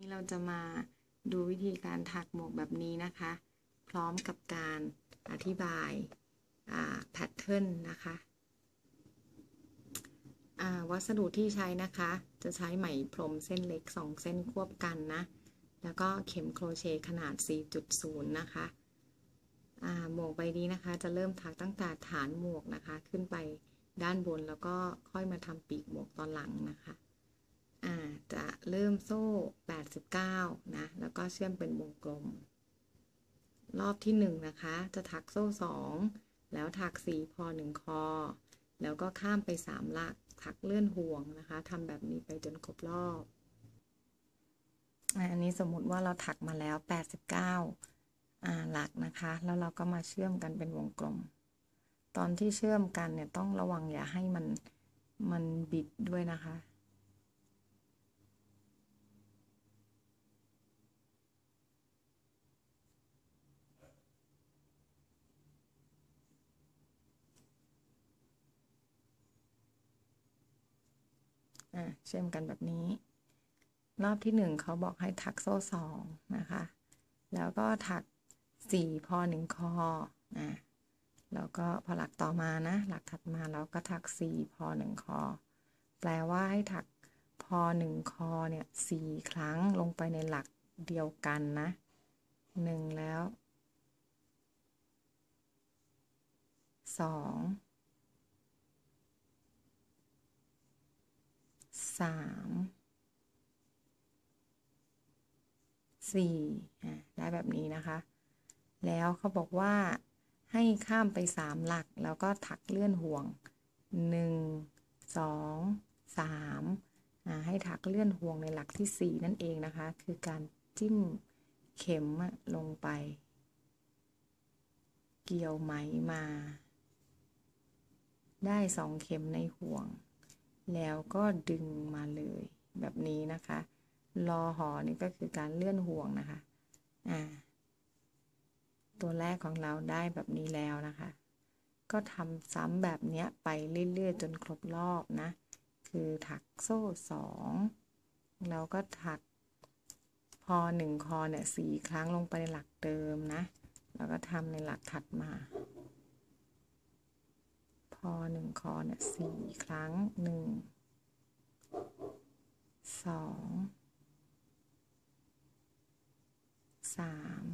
นี่เราจะมาดูวิธีการถักหมวกแบบนี้นะคะ พร้อมกับการอธิบายแพทเทิร์นนะคะวัสดุที่ใช้นะคะ จะใช้ไหมพรมเส้นเล็ก 2 เส้นควบกันนะ แล้วก็เข็มโครเชต์ขนาด 4.0 นะคะหมวกใบนี้นะคะ จะเริ่มถักตั้งแต่ฐานหมวกนะคะ ขึ้นไปด้านบนแล้วก็ค่อยมาทำปีกหมวกตอนหลังนะคะ จะเริ่มโซ่ 89 นะ แล้วก็เชื่อมเป็นวงกลม รอบที่ 1 นะคะ จะถักโซ่ 2 แล้วถัก 4 พอ 1 คอ แล้วก็ข้ามไป 3 หลัก ถักเลื่อนห่วงนะคะทำแบบนี้ไปจนครบรอบ อันนี้สมมุติว่าเราถักมาแล้ว 89 หลักนะคะ แล้วเราก็มาเชื่อมกันเป็นวงกลม ตอนที่เชื่อมกันเนี่ยต้องระวังอย่าให้มันมันบิดด้วยนะคะ เชื่อมกันแบบนี้ รอบที่หนึ่งเขาบอกให้ถักโซ่สองนะคะ แล้วก็ถักสี่พอหนึ่งคอนะแล้วก็พอหลักต่อมานะ หลักถัดมาเราก็ถักสี่พอหนึ่งคอ แปลว่าให้ถักพอหนึ่งคอเนี่ยสี่ครั้งลงไปในหลักเดียวกันนะหนึ่งแล้วสอง สามสี่ได้แบบนี้นะคะ แล้วเขาบอกว่าให้ข้ามไปสามหลักแล้วก็ถักเลื่อนห่วงหนึ่งสองสามให้ถักเลื่อนห่วงในหลักที่สี่นั่นเองนะคะ คือการจิ้มเข็มลงไป เกี่ยวไหมมา ได้สองเข็มในห่วง แล้วก็ดึงมาเลยแบบนี้นะคะรอหอนี่ก็คือการเลื่อนห่วงนะคะอ่าตัวแรกของเราได้แบบนี้แล้วนะคะ ก็ทำซ้ำแบบนี้ไปเรื่อยๆ จนครบรอบนะ คือถักโซ่สองแล้วก็ถักพอหนึ่งคอเนี่ยสี่ครั้งลงไปในหลักเดิมนะ แล้วก็ทำในหลักถัดมา คอหนึ่งคอเนี่ยสี่ครั้งหนึ่งสองสาม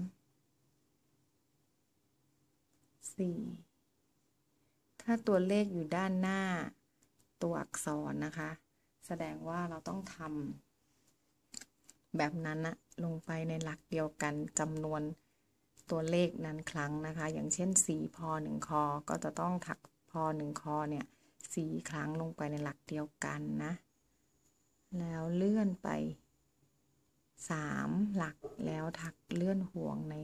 สี่ถ้าตัวเลขอยู่ด้านหน้าตัวอักษรนะคะ แสดงว่าเราต้องทำแบบนั้นนะลงไปในหลักเดียวกันจำนวนตัวเลขนั้นครั้งนะคะ อย่างเช่นสี่พอหนึ่งคอ ก็จะต้องถัก อหนึ่งคอเนี่ยสี่ครั้งลงไปในหลักเดียวกันนะ แล้วเลื่อนไปสามหลักแล้วถักเลื่อนห่วงใน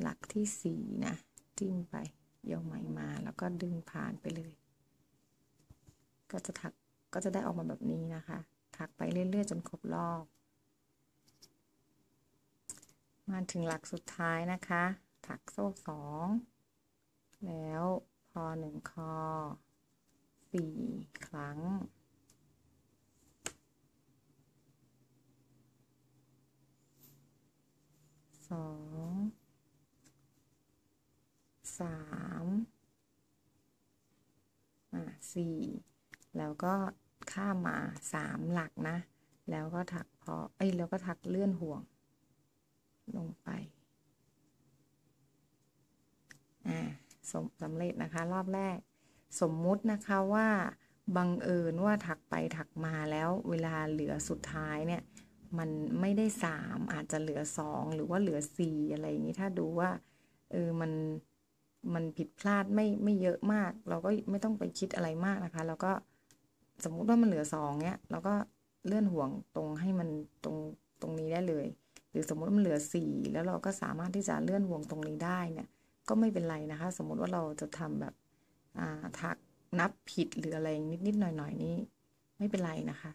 หลักที่สี่นะจิ้มไปเยี่ยวไหมมาแล้วก็ดึงผ่านไปเลย ก็จะถักก็จะได้ออกมาแบบนี้นะคะ ถักไปเรื่อยๆจนครบรอบ มาถึงหลักสุดท้ายนะคะ ถักโซ่สองแล้ว พอหนึ่งคอสี่ครั้ง สอง สามอะสี่แล้วก็ข้ามมาสามหลักนะ แล้วก็ถักพอ เอ้ย แล้วก็ถักเลื่อนห่วง ลงไป อ่า สำเร็จนะคะ รอบแรก สมมุตินะคะว่าบังเอิญว่าถักไปถักมาแล้วเวลาเหลือสุดท้ายเนี่ย มันไม่ได้สามอาจจะเหลือสองหรือว่าเหลือสี่อะไรอย่างนี้ถ้าดูว่าเออมันมันผิดพลาดไม่ไม่เยอะมาก เราก็ไม่ต้องไปคิดอะไรมากนะคะเราก็สมมุติว่ามันเหลือสองเนี่ยเราก็เลื่อนห่วงตรงให้มันตรงตรงนี้ได้เลย หรือสมมุติมันเหลือสี่แล้วเราก็สามารถที่จะเลื่อนห่วงตรงนี้ได้เนี่ย ก็ไม่เป็นไรนะคะ สมมติว่าเราจะทำแบบทักนับผิดหรืออะไรนิดนิดหน่อยหน่อยนี้ ไม่เป็นไรนะคะ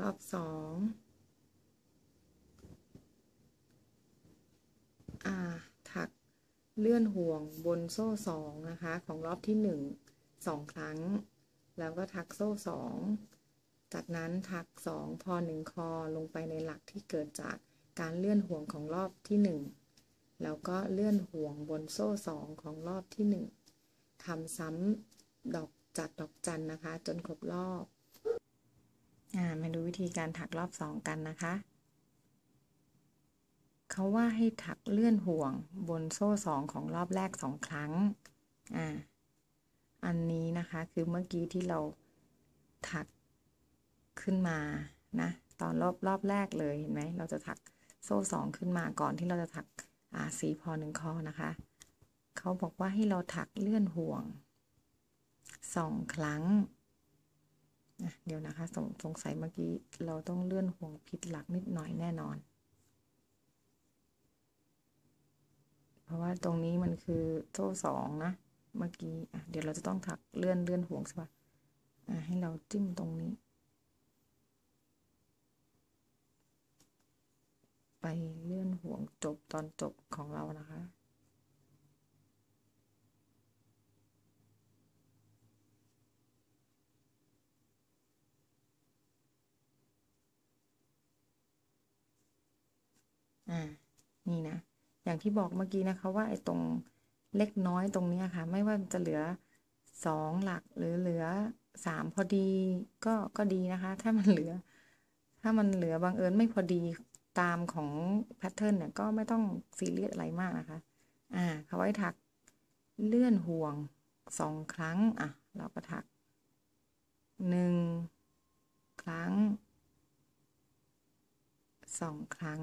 รอบสองถักเลื่อนห่วงบนโซ่สองนะคะ ของรอบที่หนึ่งสองครั้ง แล้วก็ถักโซ่สองจากนั้นถักสองพอหนึ่งคอลงไปในหลักที่เกิดจาก การเลื่อนห่วงของรอบที่หนึ่งแล้วก็เลื่อนห่วงบนโซ่สองของรอบที่หนึ่งทำซ้ำดอกจัดดอกจันนะคะ จนครบรอบอ่ามาดูวิธีการถักรอบสองกันนะคะ เขาว่าให้ถักเลื่อนห่วงบนโซ่สองของรอบแรกสองครั้งอ่าอันนี้นะคะคือเมื่อกี้ที่เราถักขึ้นมานะ ตอนรอบรอบแรกเลยเห็นไหมเราจะถัก โซ่สองขึ้นมาก่อนที่เราจะถักอาสีพอหนึ่งคอนะคะ เขาบอกว่าให้เราถักเลื่อนห่วงสองครั้งเดี๋ยวนะคะสงสงสัยเมื่อกี้เราต้องเลื่อนห่วงผิดหลักนิดหน่อยแน่นอน เพราะว่าตรงนี้มันคือโซ่สองนะ เมื่อกี้เดี๋ยวเราจะต้องถักเลื่อนเลื่อนห่วงใช่ปะ่ะให้เราจิ้มตรงนี้ ไป เลื่อนห่วงจบตอนจบของเรานะคะ อ่า นี่นะ อย่างที่บอกเมื่อกี้นะคะว่าไอ้ตรงเล็กน้อยตรงนี้ค่ะ ไม่ว่าจะเหลือสองหลักหรือเหลือสามพอดีก็ก็ดีนะคะ ถ้ามันเหลือ ถ้ามันเหลือบังเอิญไม่พอดี ตามของแพทเทิร์นเนี่ยก็ไม่ต้องซีเรียสอะไรมากนะคะ อ่าเขาไว้ถักเลื่อนห่วงสองครั้ง อะ เราก็ถักหนึ่งครั้งสองครั้ง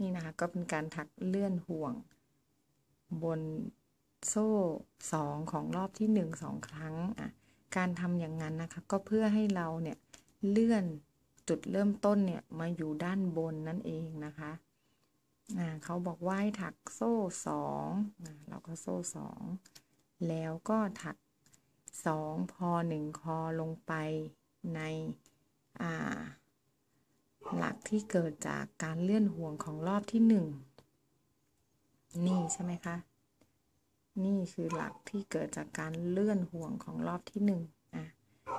นี่นะคะ ก็เป็นการถักเลื่อนห่วง บนโซ่สองของรอบที่หนึ่งสองครั้ง อะ การทำอย่างนั้นนะคะ ก็เพื่อให้เราเนี่ยเลื่อน จุดเริ่มต้นเนี่ยมาอยู่ด้านบนนั่นเองนะคะอ่าเขาบอกว่าให้ถักโซ่สองเราก็โซ่สองแล้วก็ถักสองพอหนึ่งคอลงไปในอ่าหลักที่เกิดจากการเลื่อนห่วงของรอบที่หนึ่งนี่ใช่ไหมคะ นี่คือหลักที่เกิดจากการเลื่อนห่วงของรอบที่หนึ่ง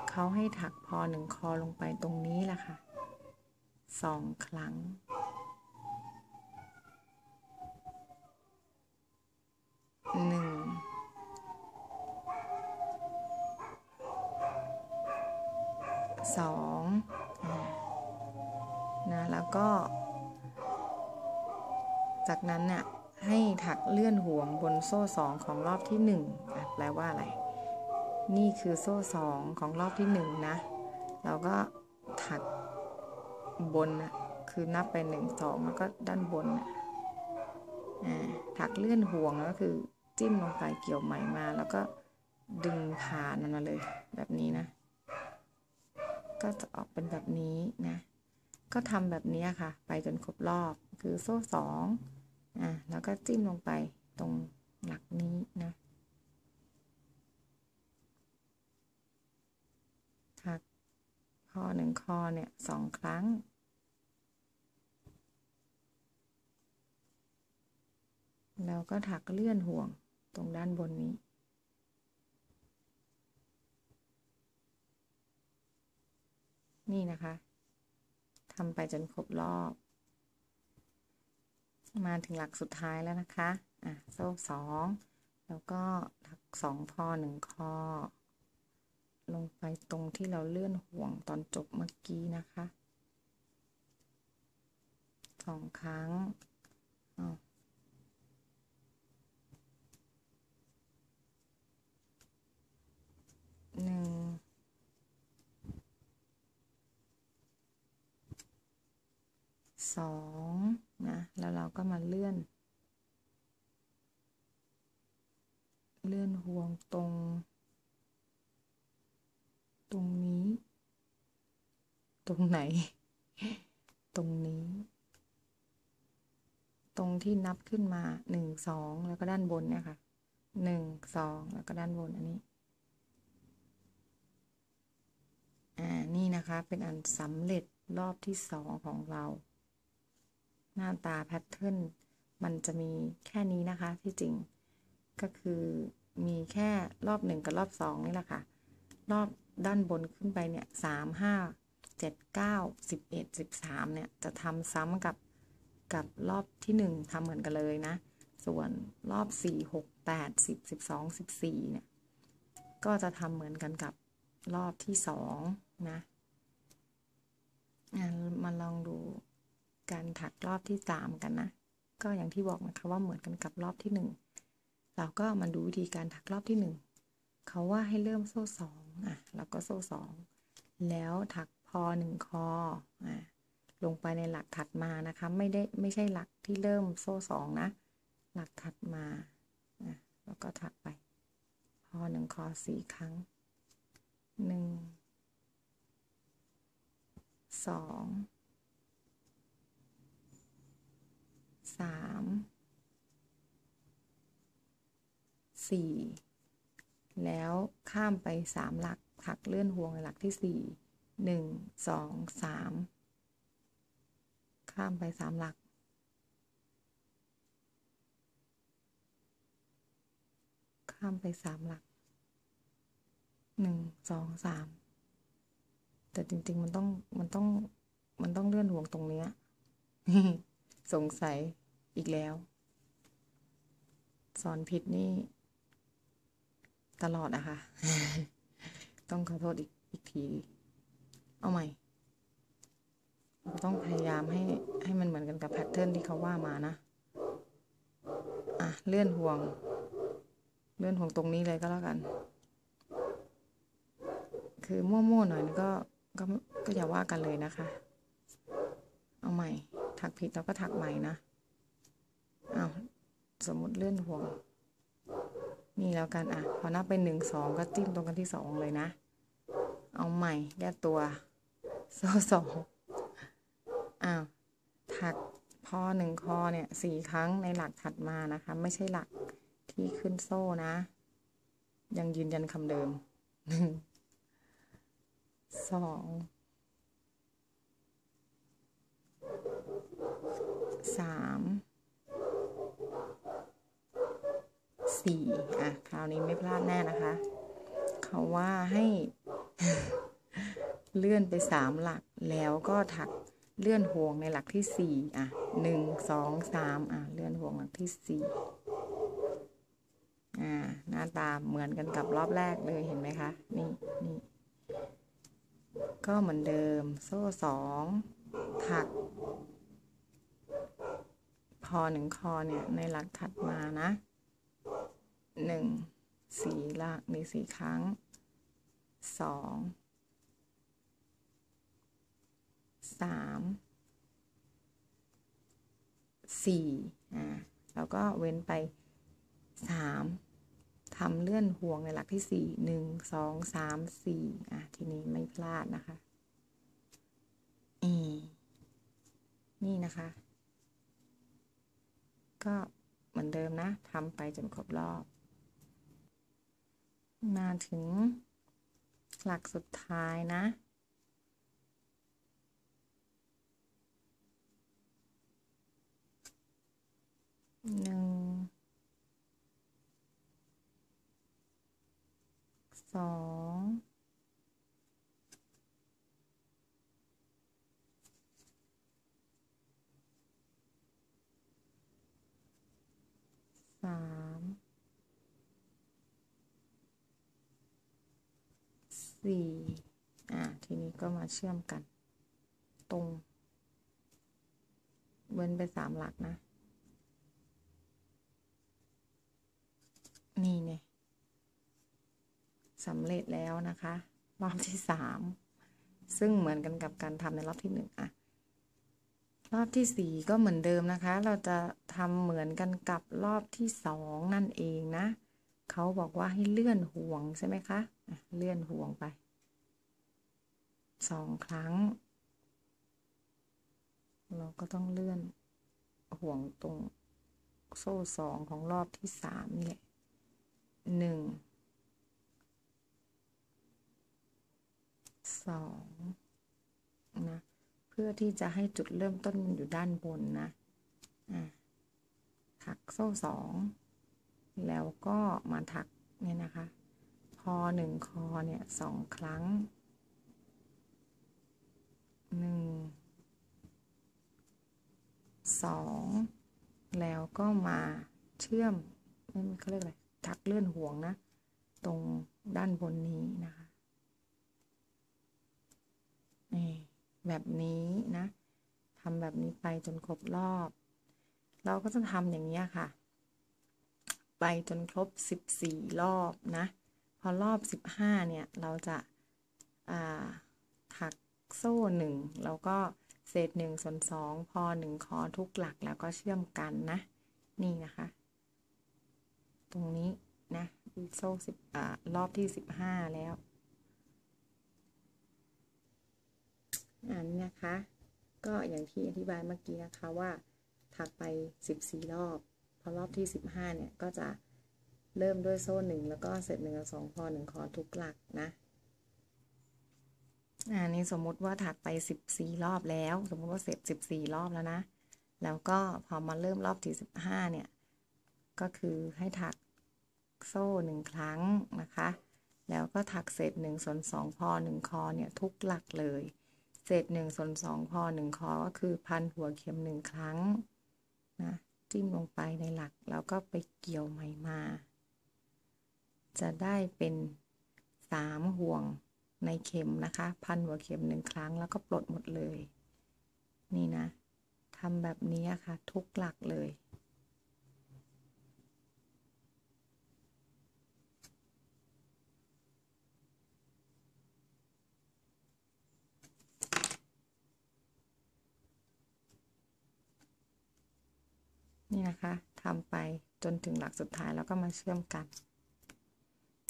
เขาให้ถักพอหนึ่งคอลงไปตรงนี้แหละค่ะสองครั้ง หนึ่ง สองนะ แล้วก็ จากนั้นเนี่ยให้ถักเลื่อนห่วงบนโซ่สองของรอบที่หนึ่งแปลว่าอะไร นี่คือโซ่สองของรอบที่หนึ่งนะ เราก็ถักบนนะคือนับไปหนึ่งสองแล้วก็ด้านบนนะถักเลื่อนห่วงก็คือจิ้มลงไปเกี่ยวไหมมา แล้วก็ดึงผ่านมันมาเลยแบบนี้นะ ก็จะออกเป็นแบบนี้นะ ก็ทำแบบนี้ค่ะ ไปจนครบรอบคือโซ่สองอะแล้วก็จิ้มลงไปตรงหลักนี้นะ ถัก คอหนึ่งคอเนี่ยสองครั้ง แล้วก็ถักเลื่อนห่วงตรงด้านบนนี้ นี่นะคะทำไปจนครบรอบ มาถึงหลักสุดท้ายแล้วนะคะ อะ โซ่สอง แล้วก็ถักสองพอหนึ่งคอ ลงไปตรงที่เราเลื่อนห่วงตอนจบเมื่อกี้นะคะสองครั้งหนึ่งสองนะ แล้วเราก็มาเลื่อน เลื่อนห่วงตรง ตรงนี้ ตรงไหน ตรงนี้ ตรงที่นับขึ้นมาหนึ่งสองแล้วก็ด้านบนเนี่ยค่ะหนึ่งสองแล้วก็ด้านบนอันนี้ อ่า นี่นะคะเป็นอันสำเร็จรอบที่สองของเรา หน้าตาแพทเทิร์นมันจะมีแค่นี้นะคะที่จริงก็คือมีแค่รอบหนึ่งกับรอบสองนี่แหละค่ะ รอบ ด้านบนขึ้นไปเนี่ยสามห้าเจ็ดเก้าสิบเอ็ดสิบสามเนี่ยจะทำซ้ำกับกับรอบที่หนึ่งทำเหมือนกันเลยนะ ส่วนรอบสี่หกแปดสิบสิบสองสิบสี่เนี่ย ก็จะทำเหมือนกันกับรอบที่สองนะมาลองดูการถักรอบที่สามกันนะ ก็อย่างที่บอกนะคะว่าเหมือนกันกับรอบที่หนึ่งเราก็มาดูวิธีการถักรอบที่หนึ่งเขาว่าให้เริ่มโซ่สอง อะแล้วก็โซ่สองแล้วถักพอหนึ่งคออะลงไปในหลักถัดมานะคะ ไม่ได้ไม่ใช่หลักที่เริ่มโซ่สองนะ หลักถัดมาอะแล้วก็ถักไป พอหนึ่งคอสี่ครั้งหนึ่งสองสามสี่ แล้วข้ามไปสามหลักถักเลื่อนห่วงในหลักที่สี่หนึ่งสองสามข้ามไปสามหลัก ข้ามไปสามหลักหนึ่งสองสามแต่จริง ๆ มันต้องมันต้องมันต้องเลื่อนห่วงตรงเนี้ยสงสัยอีกแล้ว สอนผิดนี่ ตลอดอะค่ะต้องขอโทษอีกอีกที เอาใหม่ ต้องพยายามให้ให้มันเหมือนกันกับแพทเทิร์นที่เขาว่ามานะ อะ เลื่อนห่วง เลื่อนห่วงตรงนี้เลยก็แล้วกัน คือมั่วๆหน่อยก็ก็ก็อย่าว่ากันเลยนะคะ เอาใหม่ ถักผิดเราก็ถักใหม่นะเอาสมมติเลื่อนห่วง นี่แล้วกันอะ พอนับไปหนึ่งสองก็จิ้มตรงกันที่สองเลยนะ เอาใหม่แก้ตัวโซ่สองอ้าวถักพอหนึ่งคอเนี่ยสี่ครั้งในหลักถัดมานะคะ ไม่ใช่หลักที่ขึ้นโซ่นะ ยังยืนยันคำเดิมหนึ่งสองสาม สี่อะ คราวนี้ไม่พลาดแน่นะคะ เขาว่าให้เลื่อนไปสามหลักแล้วก็ถักเลื่อนห่วงในหลักที่สี่อะหนึ่งสองสามอะ เลื่อนห่วงหลักที่สี่อ่า หน้าตาเหมือนกันกับรอบแรกเลยเห็นไหมคะ นี่นี่ก็เหมือนเดิม โซ่สองถัก พอหนึ่งคอเนี่ยในหลักถัดมานะ หนึ่งสี่หลักมีสี่ครั้งสองสามสี่อ่าแล้วก็เว้นไปสามทำเลื่อนห่วงในหลักที่สี่หนึ่งสองสามสี่อะ ทีนี้ไม่พลาดนะคะอีนี่นะคะ ก็เหมือนเดิมนะทำไปจนครบรอบ มาถึง หลักสุดท้ายนะ หนึ่ง สองสาม สี่อะทีนี้ก็มาเชื่อมกัน ตรงเว้นไปสามหลักนะ นี่เนี่ยสำเร็จแล้วนะคะ รอบที่สามซึ่งเหมือนกันกับการทำในรอบที่หนึ่งอะรอบที่สี่ก็เหมือนเดิมนะคะ เราจะทำเหมือนกันกับรอบที่สองนั่นเองนะ เขาบอกว่าให้เลื่อนห่วงใช่ไหมคะ เลื่อนห่วงไปสองครั้ง เราก็ต้องเลื่อนห่วงตรงโซ่สองของรอบที่สามนี่แหละหนึ่งสองนะ เพื่อที่จะให้จุดเริ่มต้นมันอยู่ด้านบนนะะถักโซ่สอง แล้วก็มาถักเนี่ยนะคะ พพอหนึ่งคอเนี่ยสองครั้งหนึ่งสองแล้วก็มาเชื่อมไม่เขาเรียกอะไรทักเลื่อนห่วงนะ ตรงด้านบนนี้นะคะนี่แบบนี้นะทำแบบนี้ไปจนครบรอบ เราก็จะทำอย่างนี้ค่ะ ไปจนครบ 14 รอบนะ พอรอบ 15 เนี่ย เราจะถักโซ่หนึ่งแล้วก็เศษหนึ่งส่วนสองพอหนึ่งคอทุกหลักแล้วก็เชื่อมกันนะ นี่นะคะ ตรงนี้นะโซ่สิบอ่ารอบที่15แล้วอันนี้นะคะ ก็อย่างที่อธิบายเมื่อกี้นะคะว่าถักไป 14 รอบ พอรอบที่ 15 เนี่ย ก็จะ เริ่มด้วยโซ่หนึ่งแล้วก็เสร็จหนึ่งกับสองพอหนึ่งคอทุกหลักนะอันนี้สมมุติว่าถักไป14รอบแล้ว สมมุติว่าเสร็จ14รอบแล้วนะ แล้วก็พอมาเริ่มรอบที่15เนี่ย ก็คือให้ถักโซ่หนึ่งครั้งนะคะ แล้วก็ถักเศษหนึ่งส่วนสองพอหนึ่งคอเนี่ยทุกหลักเลย เศษหนึ่งส่วนสองพอหนึ่งคอก็คือพันหัวเข็มหนึ่งครั้งนะจิ้มลงไปในหลักแล้วก็ไปเกี่ยวใหม่มา จะได้เป็นสามห่วงในเข็มนะคะ พันหัวเข็มหนึ่งครั้งแล้วก็ปลดหมดเลย นี่นะทำแบบนี้ค่ะ ทุกหลักเลย นี่นะคะทำไปจนถึงหลักสุดท้ายแล้วก็มาเชื่อมกัน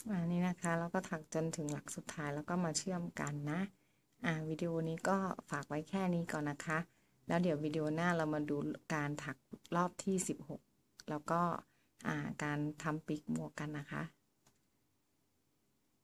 อันนี้นะคะแล้วก็ถักจนถึงหลักสุดท้ายแล้วก็มาเชื่อมกันนะ อ่าวิดีโอนี้ก็ฝากไว้แค่นี้ก่อนนะคะ แล้วเดี๋ยววิดีโอหน้าเรามาดูการถักรอบที่ 16 แล้วก็อ่าการทำปีกหมวกกันนะคะ